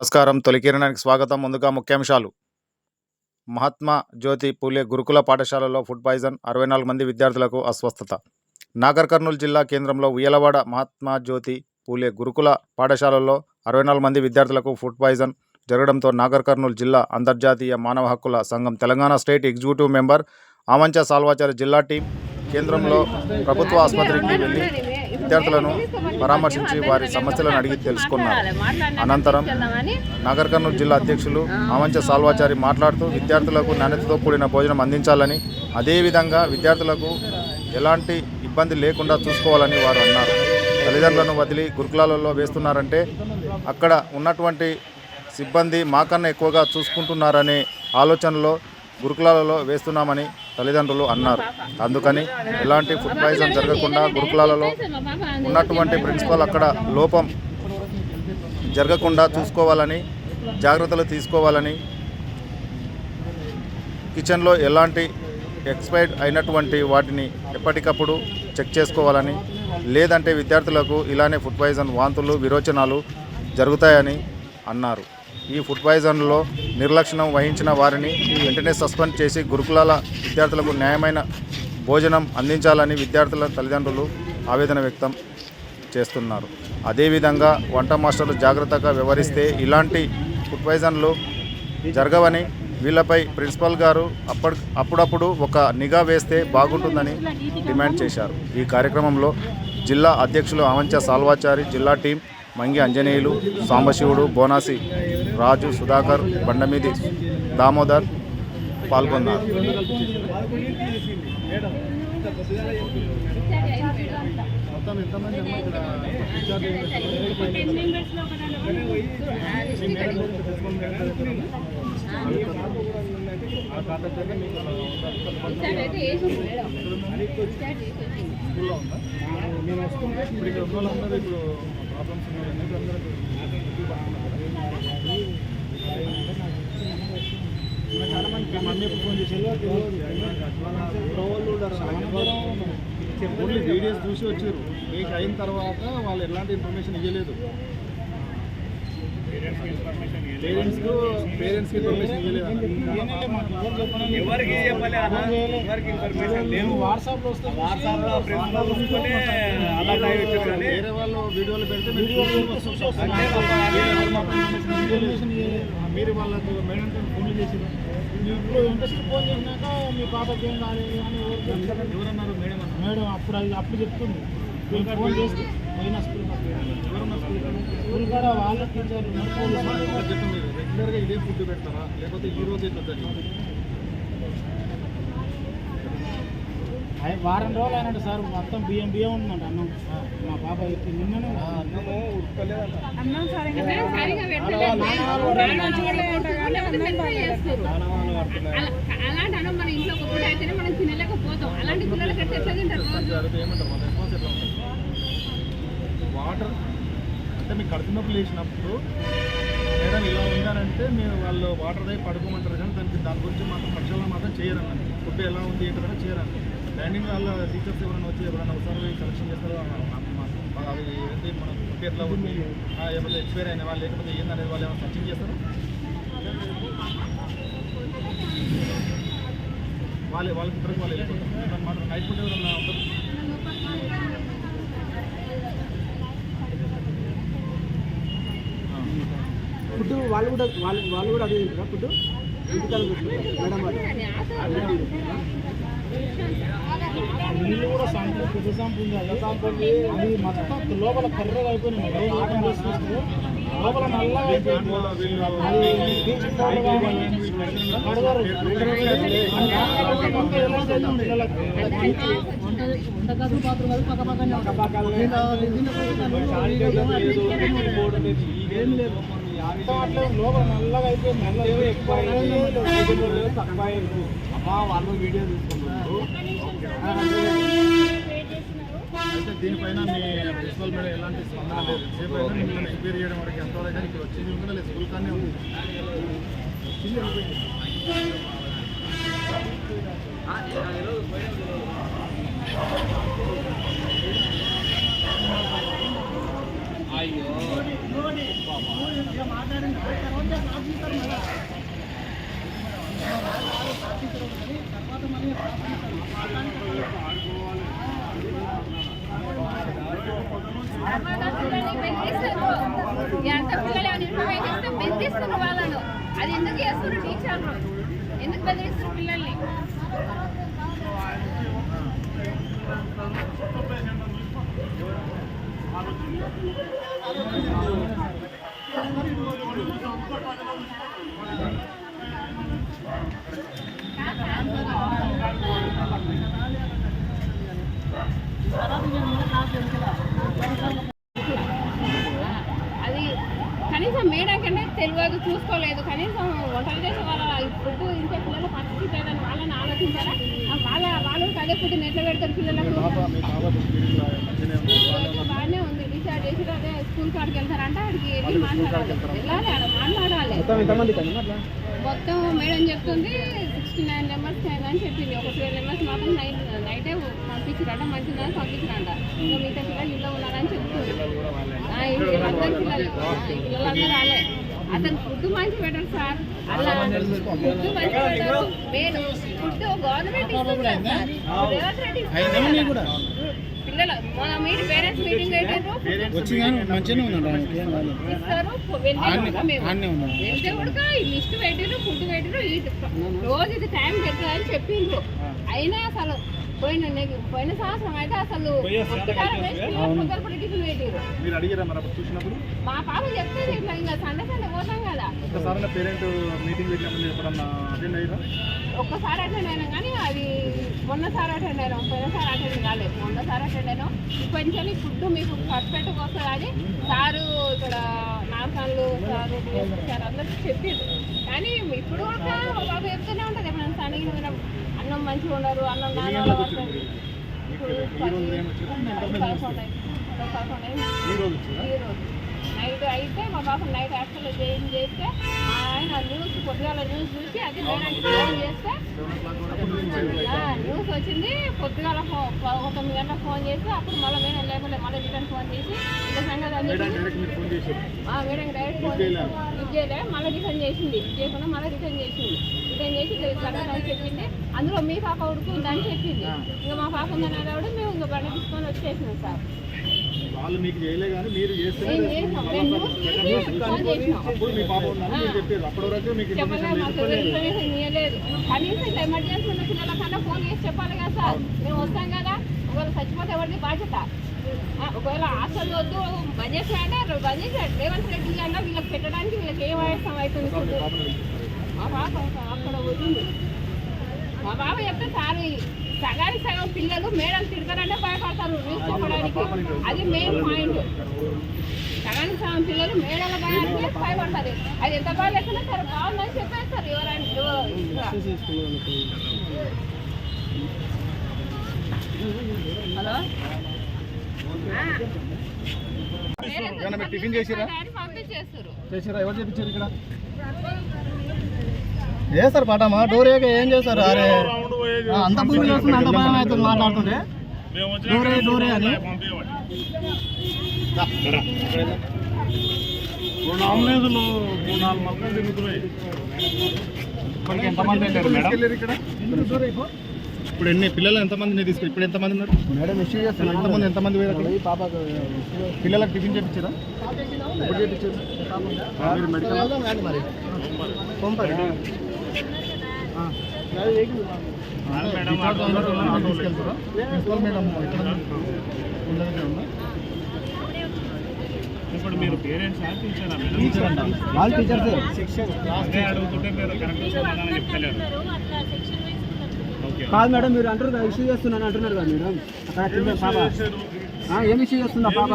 నమస్కారం. తొలికిరణానికి స్వాగతం. ముందుగా ముఖ్యాంశాలు. మహాత్మా జ్యోతి పూలే గురుకుల పాఠశాలలో ఫుడ్ పాయిజన్ అరవై నాలుగు మంది విద్యార్థులకు అస్వస్థత. నాగర్ కర్నూలు జిల్లా కేంద్రంలో ఉయ్యలవాడ మహాత్మా జ్యోతి పూలే గురుకుల పాఠశాలలో అరవై నాలుగు మంది విద్యార్థులకు ఫుడ్ పాయిజన్ జరగడంతో నాగర్ కర్నూలు జిల్లా అంతర్జాతీయ మానవ హక్కుల సంఘం Telangana state executive member Amancha Salvachari జిల్లా టీం కేంద్రంలో ప్రభుత్వ ఆసుపత్రికి వెళ్ళి విద్యార్థులను పరామర్శించి వారి సమస్యలను అడిగి తెలుసుకున్నారు. అనంతరం నాగర్ కర్నూలు జిల్లా అధ్యక్షులు ఆమంచ సాల్వాచారి మాట్లాడుతూ విద్యార్థులకు నాణ్యతతో కూడిన భోజనం అందించాలని అదేవిధంగా విద్యార్థులకు ఎలాంటి ఇబ్బంది లేకుండా చూసుకోవాలని వారు అన్నారు. తల్లిదండ్రులను వదిలి గురుకులాలలో వేస్తున్నారంటే అక్కడ ఉన్నటువంటి సిబ్బంది మాకన్నా ఎక్కువగా చూసుకుంటున్నారనే ఆలోచనలో గురుకులాలలో వేస్తున్నామని తల్లిదండ్రులు అన్నారు. అందుకని ఎలాంటి ఫుడ్ పాయిజన్ జరగకుండా గురుకులాలలో ఉన్నటువంటి ప్రిన్సిపల్ అక్కడ లోపం జరగకుండా చూసుకోవాలని జాగ్రత్తలు తీసుకోవాలని కిచెన్లో ఎలాంటి ఎక్స్పైర్డ్ అయినటువంటి వాటిని ఎప్పటికప్పుడు చెక్ చేసుకోవాలని లేదంటే విద్యార్థులకు ఇలానే ఫుడ్ పాయిజన్ వాంతులు విరోచనాలు జరుగుతాయని అన్నారు. ఈ ఫుడ్ పాయిజన్లో నిర్లక్ష్యం వహించిన వారిని వెంటనే సస్పెండ్ చేసి గురుకులాల విద్యార్థులకు న్యాయమైన భోజనం అందించాలని విద్యార్థుల తల్లిదండ్రులు ఆవేదన వ్యక్తం చేస్తున్నారు. అదేవిధంగా వంట మాస్టర్లు జాగ్రత్తగా వ్యవహరిస్తే ఇలాంటి ఫుడ్ పాయిజన్లు జరగవని వీళ్ళపై ప్రిన్సిపల్ గారు అప్పటి అప్పుడప్పుడు ఒక నిఘా వేస్తే బాగుంటుందని డిమాండ్ చేశారు. ఈ కార్యక్రమంలో జిల్లా అధ్యక్షులు అవంచ సాల్వాచారి జిల్లా టీం మంగి అంజనేయులు సాంబశివుడు బోనాసి రాజు సుధాకర్ బండమీది దామోదర్ పాల్గొన్నారు. నేను వస్తుంటే ఇప్పుడు ఇక్కడ ఉన్న వాళ్ళందరూ ఇప్పుడు ప్రాబ్లమ్స్ ఉన్నాయి. అందరూ చాలా ఓన్లీ వీడియోస్ చూసి వచ్చారు. మీకు అయిన తర్వాత వాళ్ళు ఎలాంటి ఇన్ఫర్మేషన్ ఇవ్వలేదు పేరెంట్స్కు పేరెంట్స్కి ఇన్ఫర్మేషన్ ఎవరికి చెప్పలే ఎవరికి ఇన్ఫర్మేషన్ లేవు వాట్సాప్లో వస్తే వాట్సాప్లో ప్రిన్సిపల్ చూసుకుని వచ్చారు కానీ వేరే వాళ్ళు వీడియోలు పెడితే మీరు మీరు వాళ్ళకి మేడం ఫోన్ చేసి ఇప్పుడు ఇంట్రెస్ట్ ఫోన్ చేసినాక మీ పాపకి ఏం కాలేదు అని ఎవరన్నారు మేడం మేడం అప్పుడు అది అప్పుడు చెప్తుంది. ఫోన్ చేస్తే పోయిన స్కూల్ స్కూల్ వాళ్ళ టీచర్ చెప్తుంది రెగ్యులర్గా ఇదే ఫుడ్ పెడతారా లేకపోతే ఈ రోజు వారం రోజులు అయినట్టు సార్ మొత్తం బియ్యం బియ్యం ఉందంట అన్నం మా పాప నిన్ననే అలాంటి అన్నం మన ఇంట్లో ఒక అయితేనే మనం తినలేకపోతాం. అలాంటి పిల్లలకి ఎట్లా తింటారు రోజు అడిగితే ఏమంటారు మన రెస్పాన్స్ ఎట్లా ఉంటుంది వాటర్ అంటే మీకు కడుపు నొప్పి లేచినప్పుడు మేడం ఇలా ఉండాలంటే మీరు వాళ్ళు వాటర్ అయి పడుకోమంటారు కానీ దానికి దాని గురించి మాత్రం పక్షాలను మాత్రం చేయరన్నాను ఫుడ్ ఎలా ఉంది ఏంటంటే చేయరండి డైనింగ్ వాళ్ళ టీచర్స్ ఎవరైనా వచ్చి ఎవరైనా ఒకసారి కలెక్షన్ చేస్తారో అవి ఏంటి మన ఫుడ్ ఎట్లా ఉంది ఏమైనా ఎక్స్పైర్ అయిన వాళ్ళు లేకపోతే ఏందనేది వాళ్ళు ఏమైనా సర్చింగ్ చేస్తారు వాళ్ళే వాళ్ళకి ఇద్దరికి వాళ్ళు వెళ్ళిపోతారు మాత్రం నైట్ ఫుడ్ ఎవరైనా ఉంటుంది ఫుడ్ వాళ్ళు కూడా వాళ్ళు వాళ్ళు కూడా అదే తింటారా ఫుడ్ ఇంటికాడ మేడం వాళ్ళు. నీళ్ళు కూడా సంపు పెద్ద సంపు ఉంది. అదే సంపు ఉంది. అది మొత్తం లోపల కర్రగా అయిపోయినాయి రోజు ఓపెన్ చేసి చూస్తే లోపల నల్లగా అయిపోయింది. అది పీచు పౌడర్ కడగారు. అంతా ఎలా చేద్దాం పిల్లలకి? వంటగది పాత్ర కాదు, పక్క పక్కనే ఉంటాయి. ఏం లేదు. లోపల నల్లగా అయిపోయింది నల్లగా ఎక్కువ తక్కువ అమ్మా వాళ్ళు వీడియో తీసుకుంటున్నారు. అయితే దీనిపైన మీ ప్రిన్సిపల్ మీద ఎలాంటి స్పందన లేదు. సేపు అయితే మిమ్మల్ని ఎంక్వైరీ చేయడం వరకు ఎంతవరకు కానీ ఇక్కడ వచ్చింది కూడా లేదు. స్కూల్ కానీ ఉంది. అయ్యో. ఎంత పిల్లలు ఏమైనా ఇన్ఫర్మేషన్ వాళ్ళను అది ఎందుకు చేస్తున్నారు టీచర్లు ఎందుకు బెదిరిస్తున్నారు పిల్లల్ని కనీసం మేడం కంటే తెలియదు చూసుకోలేదు. కనీసం వంటలు చేసే వాళ్ళ ఫుడ్ ఇంటే పిల్లలు పరిస్థితి లేదని వాళ్ళని ఆలోచించారా? వాళ్ళ వాళ్ళు అదే ఫుడ్ ఎట్లా పెడతారు పిల్లలకు. బాగానే ఉంది. డిసైడ్ చేసి అదే స్కూల్ కాడికి వెళ్తారంటే అక్కడికి వెళ్ళి మాట్లాడాలి. వెళ్ళాలి ఆడ మాట్లాడాలి. మొత్తం మేడం చెప్తుంది సిక్స్టీ నైన్ నెంబర్స్ అని చెప్పింది. ఒక ట్వెల్వ్ నెంబర్స్ మాత్రం నైట్ నైటే పంపించారంట మంచిదని పంపించారంట. ఇంకా మిగతా పిల్లలు ఇల్లు ఉన్నారని చెప్తుంది. పిల్లలందరూ రాలే అతను ఫుడ్ మంచి పెట్టరు సార్. అలా ఫుడ్ మంచి పెట్టరు ఫుడ్ గవర్నమెంట్ రేవంత్ రెడ్డి. పిల్లలు మన మీటి పేరెంట్స్ మీటింగ్ ఇస్తారు. వెళ్తే కూడా ఈ లిస్ట్ పెట్టిరు ఫుడ్ పెట్టిరు రోజు ఇది టైం పెట్టరు అని చెప్పిండ్రు. అయినా అసలు పోయిన పోయిన సంవత్సరం అయితే అసలు మా పాప చెప్తుంది ఇట్లా ఇంకా సండే సండే పోతాం కదా. పేరెంట్ మీటింగ్ అయ్యారా? ఒక్కసారి అటెండ్ అయినాం కానీ అది మొన్నసారి అటెండ్ అయినాం పోయినసారి అటెండ్ కాలేదు. మొన్నసారి అటెండ్ అయినాం. కొంచెం ఫుడ్ మీకు పర్ఫెక్ట్గా వస్తుంది అని సారు ఇక్కడ నాసాన్లు సారు అందరూ చెప్పిండ్రు కానీ ఇప్పుడు కూడా బాబు చెప్తూనే ఉంటుంది. ఎప్పుడైనా అన్నం మంచిగా ఉండరు అన్నం నైట్ అయితే మా బాబు నైట్ హాస్టల్లో జాయిన్ చేస్తే ఆయన న్యూస్ పొద్దుగాల న్యూస్ చూసి అది మేడానికి ఫోన్ చేస్తే న్యూస్ వచ్చింది పొద్దుగాల ఒక తొమ్మిది గంటలకు ఫోన్ చేసి అప్పుడు మళ్ళీ మేడం లేకుండా మళ్ళీ రిటర్న్ ఫోన్ చేసి ఇంత సంగతి మేడం డైరెక్ట్ ఫోన్ చేయలే మళ్ళీ రిటర్న్ చేసింది. చేయకుండా మళ్ళీ రిటర్న్ చేసింది. రిటర్న్ చేసి సంగతి అని చెప్పింది. అందులో మీ పాప ఉడుకుందని చెప్పింది. ఇంకా మా పాప ఉందని అన్నాడు మేము ఇంకా బండి తీసుకొని వచ్చేసినాం సార్. వాళ్ళు మీకు చేయలే కానీ మీరు ఉందని కనీసం ఎమర్జెన్సీ ఉన్న పిల్లలకన్నా ఫోన్ చేసి చెప్పాలి కదా సార్. మేము వస్తాం కదా. ఒకవేళ చచ్చిపోతే ఎవరిది బాధ్యత? ఒకవేళ హాస్టల్ వద్దు బంద్ చేసాయంటే బంద్ చేసాడు రేవంత్ రెడ్డి అన్న వీళ్ళకి పెట్టడానికి వీళ్ళకి ఏం అవసరం అవుతుంది మా పాప అక్కడ వదిలింది. మా బాబు చెప్తే సార్. సగానికి సగం పిల్లలు మేడం తిడతారంటే భయపడతారు. న్యూస్ చెప్పడానికి అది మెయిన్ పాయింట్ సగానికి సగం పిల్లలు మేడల భయానికి భయపడతారు. అది ఎంత బాగా లేకున్నా సరే బాగుందని చెప్పేస్తారు ఎవరైనా. ఎవరు- హలో? టిఫిన్ చేసిరా? చేసారా ఎవరు చెప్పించారు ఇక్కడ? చేస్తారు పాటమా డోర్ వేయక ఏం చేస్తారు అరే అంత భూమి వస్తుంది అంత భయం అవుతుంది మాట్లాడుతుంటే. డోరే డోరే అని. ఆమ్లేదులు మూడు నాలుగు మొక్కలు తిరుగుతున్నాయి. ఇప్పటికి ఎంతమంది వెళ్ళారు మేడం? ఇక్కడ. ఇప్పుడు ఎన్ని పిల్లలు ఎంతమంది తీసుకు ఇప్పుడు ఎంతమంది ఉన్నారు? మేడం ఇష్యూ చేస్తున్నారు ఎంతమంది ఎంతమంది పోయారు పాప పిల్లలకు టిఫిన్ చేయించారా ఎప్పుడు మీరు మెడికల్ మరి. పంపారు ఆ. టీచర్స్ అందరూ ఆటోలో తీసుకెళ్తారా? Principal madam? ఎక్కడ? ఉంది? స్కూల్ దగ్గర ఉందా? ఇప్పుడు మీరు పేరెంట్స్ టీచరా టీచర్ అంట. వాళ్ళు టీచర్సే. అదే అడుగుతుంటే మీరు కరెక్ట్ సమాధానం చెప్తలేరు. కాదు మేడం మీరు అంటారు కదా ఇష్యూ చేస్తున్నాను అంటున్నారు కదా మేడం. అక్కడ కింద పాప. ఆ, ఏం ఇష్యూ చేస్తుందా పాప?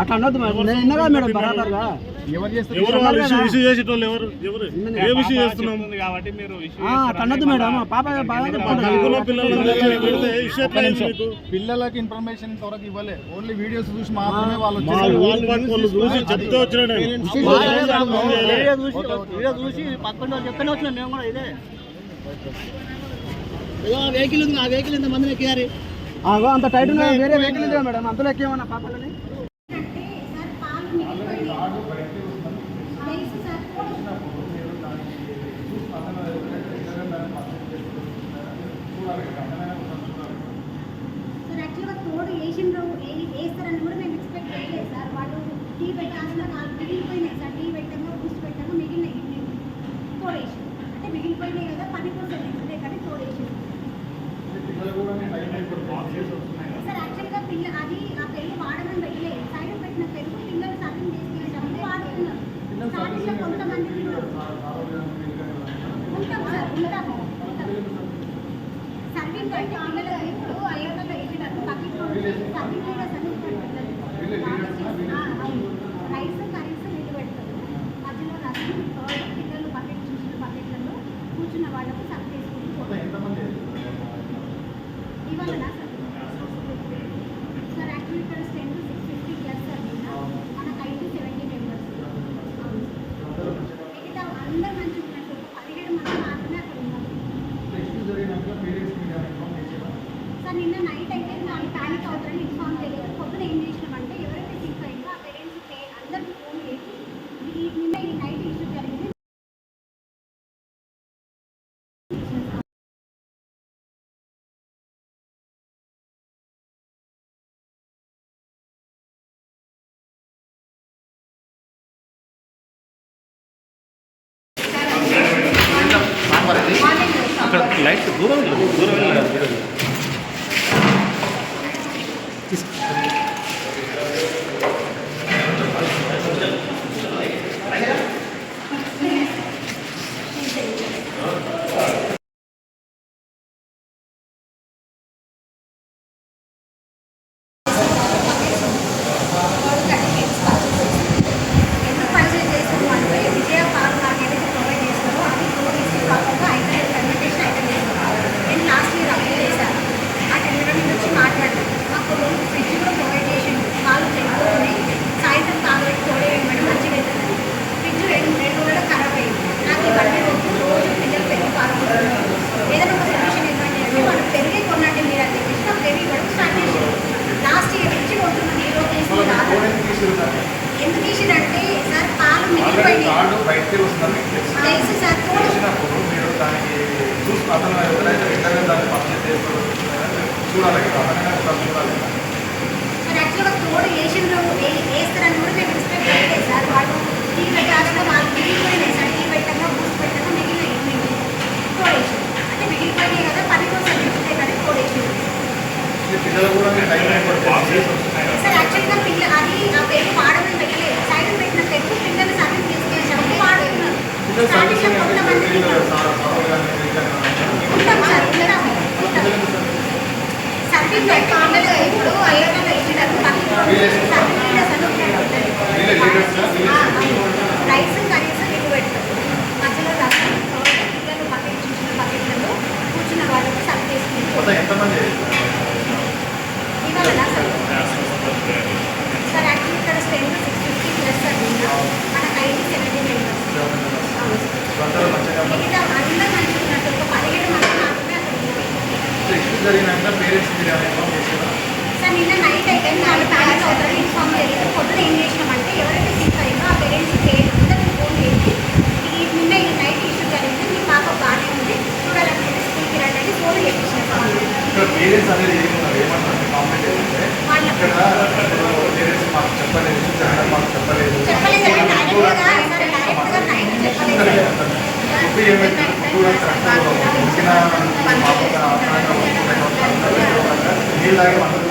అట్లా అనొద్దు మేడం. నేను విన్నా కదా మేడం? బరాబర్గా పాప అయింది మీకు? పిల్లలకి ఇన్ఫర్మేషన్ ఇంతవరకు ఇవ్వలే. ఓన్లీ వీడియోస్ చూసి మాత్రమే వాళ్ళు చూసి చెప్తే. వీడియో చూసి పక్కన వాళ్ళు చెప్తానే వచ్చినా మేము కూడా ఇదే. వెహికల్ ఉంది ఆ వెహికల్ ఎంత మందిని ఎక్కారు అంత టైట్ వేరే వెహికల్ ఉంది మేడం అంతలో ఎక్కేమన్నా పాపలని? తోడు ఏషియన్ వేస్తారని కూడా పెట్టాము బూస్ట్ అంటే మిగిలిపోయినాయి కదా పని కోసం Thank you. ಇವಾಗ right to go ಆಗಿಲ್ಲ